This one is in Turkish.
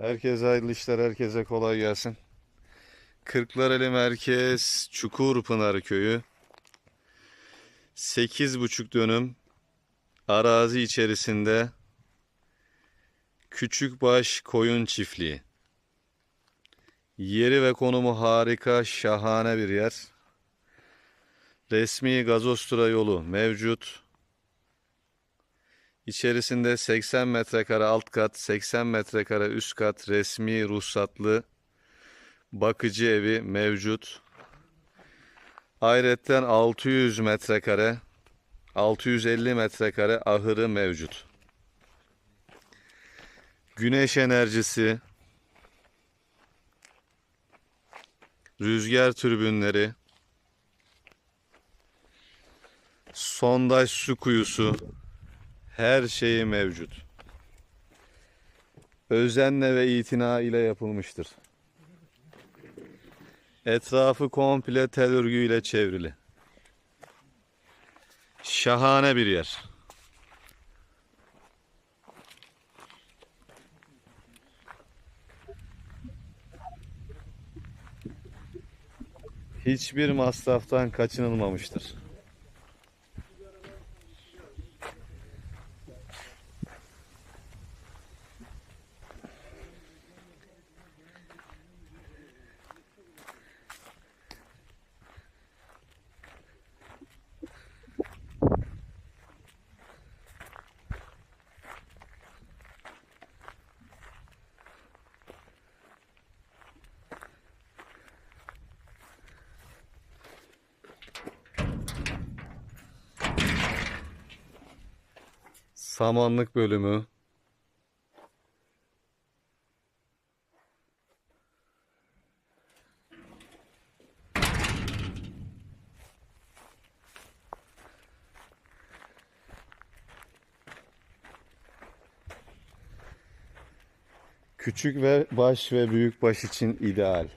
Herkese hayırlı işler, herkese kolay gelsin. Kırklareli Merkez Çukurpınar Köyü. 8,5 dönüm arazi içerisinde Küçükbaş Koyun Çiftliği. Yeri ve konumu harika, şahane bir yer. Resmi gazostura yolu mevcut. İçerisinde 80 metrekare alt kat, 80 metrekare üst kat resmi ruhsatlı bakıcı evi mevcut. Ayrıca 600 metrekare, 650 metrekare ahırı mevcut. Güneş enerjisi, rüzgar türbünleri, sondaj su kuyusu, her şeyi mevcut. Özenle ve itina ile yapılmıştır. Etrafı komple tel örgüyle çevrili. Şahane bir yer. Hiçbir masraftan kaçınılmamıştır. Samanlık bölümü. Küçük ve baş ve büyük baş için ideal.